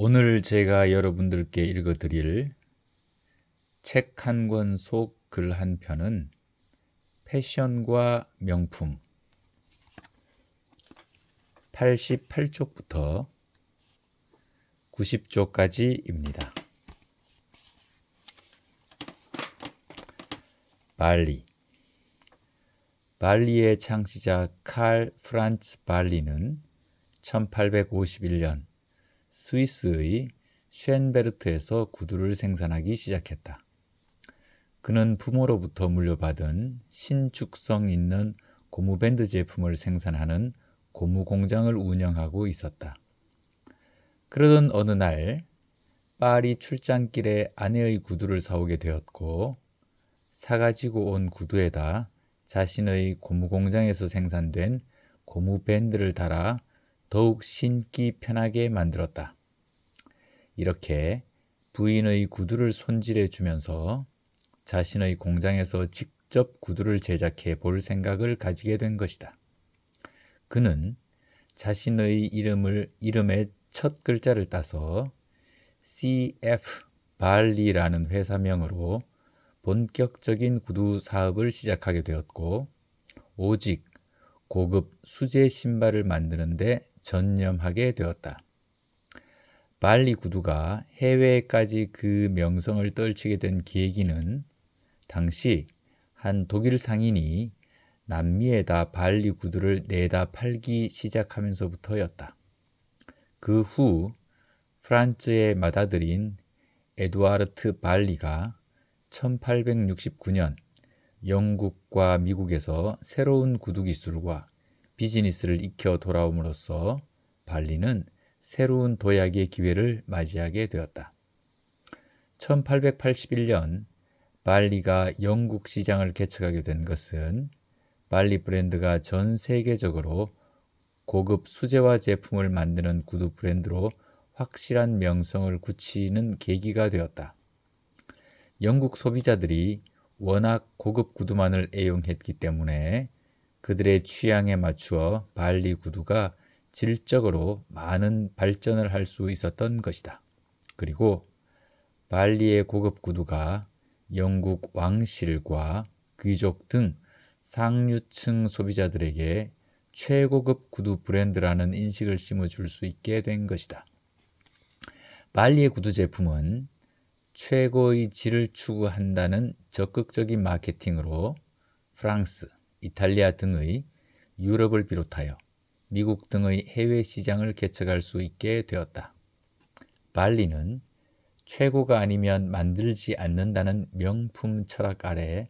오늘 제가 여러분들께 읽어드릴 책 한 권 속 글 한 편은 패션과 명품 88쪽부터 90쪽까지입니다. 발리 발리의 창시자 칼 프란츠 발리는 1851년 스위스의 쉔베르트에서 구두를 생산하기 시작했다. 그는 부모로부터 물려받은 신축성 있는 고무밴드 제품을 생산하는 고무 공장을 운영하고 있었다. 그러던 어느 날 파리 출장길에 아내의 구두를 사오게 되었고 사가지고 온 구두에다 자신의 고무 공장에서 생산된 고무 밴드를 달아 더욱 신기 편하게 만들었다. 이렇게 부인의 구두를 손질해 주면서 자신의 공장에서 직접 구두를 제작해 볼 생각을 가지게 된 것이다. 그는 자신의 이름을 이름의 첫 글자를 따서 CF 발리라는 회사명으로 본격적인 구두 사업을 시작하게 되었고 오직 고급 수제 신발을 만드는데 전념하게 되었다. 발리 구두가 해외까지 그 명성을 떨치게 된 계기는 당시 한 독일 상인이 남미에다 발리 구두를 내다 팔기 시작하면서부터였다. 그 후 프란츠의 맏아들인 에두아르트 발리가 1869년 영국과 미국에서 새로운 구두 기술과 비즈니스를 익혀 돌아옴으로써 발리는 새로운 도약의 기회를 맞이하게 되었다. 1881년 발리가 영국 시장을 개척하게 된 것은 발리 브랜드가 전 세계적으로 고급 수제화 제품을 만드는 구두 브랜드로 확실한 명성을 굳히는 계기가 되었다. 영국 소비자들이 워낙 고급 구두만을 애용했기 때문에 그들의 취향에 맞추어 발리 구두가 질적으로 많은 발전을 할 수 있었던 것이다. 그리고 발리의 고급 구두가 영국 왕실과 귀족 등 상류층 소비자들에게 최고급 구두 브랜드라는 인식을 심어줄 수 있게 된 것이다. 발리의 구두 제품은 최고의 질을 추구한다는 적극적인 마케팅으로 프랑스, 이탈리아 등의 유럽을 비롯하여 미국 등의 해외 시장을 개척할 수 있게 되었다. 발리는 최고가 아니면 만들지 않는다는 명품 철학 아래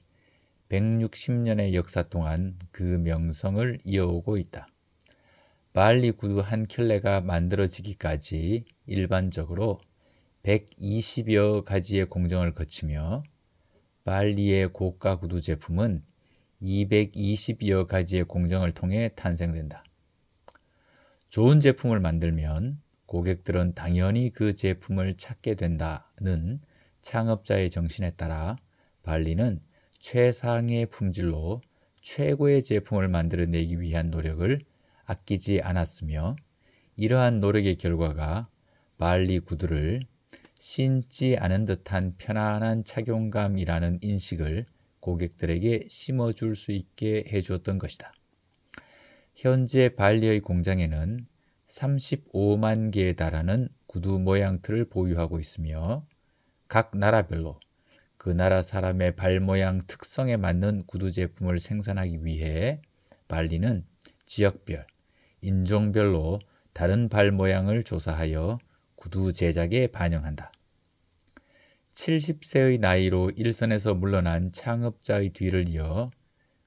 160년의 역사 동안 그 명성을 이어오고 있다. 발리 구두 한 켤레가 만들어지기까지 일반적으로 120여 가지의 공정을 거치며 발리의 고가 구두 제품은 220여 가지의 공정을 통해 탄생된다. 좋은 제품을 만들면 고객들은 당연히 그 제품을 찾게 된다는 창업자의 정신에 따라 발리는 최상의 품질로 최고의 제품을 만들어내기 위한 노력을 아끼지 않았으며 이러한 노력의 결과가 발리 구두를 신지 않은 듯한 편안한 착용감이라는 인식을 고객들에게 심어줄 수 있게 해주었던 것이다. 현재 발리의 공장에는 35만 개에 달하는 구두 모양틀을 보유하고 있으며 각 나라별로 그 나라 사람의 발 모양 특성에 맞는 구두 제품을 생산하기 위해 발리는 지역별, 인종별로 다른 발 모양을 조사하여 구두 제작에 반영한다. 70세의 나이로 일선에서 물러난 창업자의 뒤를 이어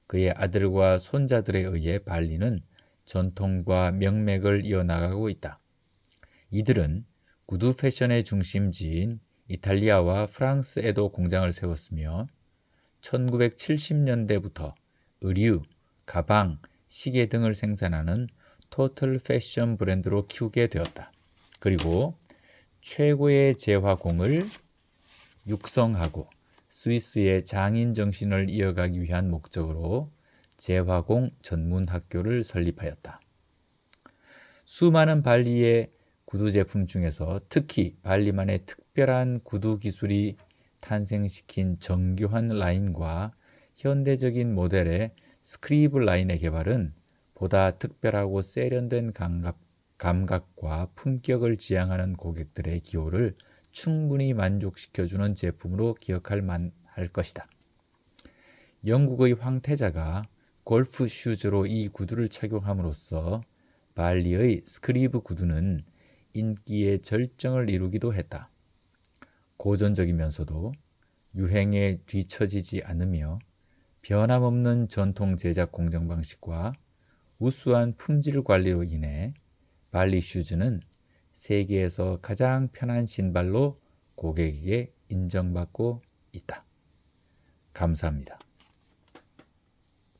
그의 아들과 손자들에 의해 발리는 전통과 명맥을 이어나가고 있다. 이들은 구두 패션의 중심지인 이탈리아와 프랑스에도 공장을 세웠으며 1970년대부터 의류, 가방, 시계 등을 생산하는 토틀 패션 브랜드로 키우게 되었다. 그리고 최고의 재화공을 육성하고 스위스의 장인 정신을 이어가기 위한 목적으로 재화공 전문 학교를 설립하였다. 수많은 발리의 구두 제품 중에서 특히 발리만의 특별한 구두 기술이 탄생시킨 정교한 라인과 현대적인 모델의 스크리브 라인의 개발은 보다 특별하고 세련된 감각, 감각과 품격을 지향하는 고객들의 기호를 충분히 만족시켜주는 제품으로 기억할 만할 것이다. 영국의 황태자가 골프 슈즈로 이 구두를 착용함으로써 발리의 스크리브 구두는 인기의 절정을 이루기도 했다. 고전적이면서도 유행에 뒤처지지 않으며 변함없는 전통 제작 공정 방식과 우수한 품질 관리로 인해 발리 슈즈는 세계에서 가장 편한 신발로 고객에게 인정받고 있다. 감사합니다.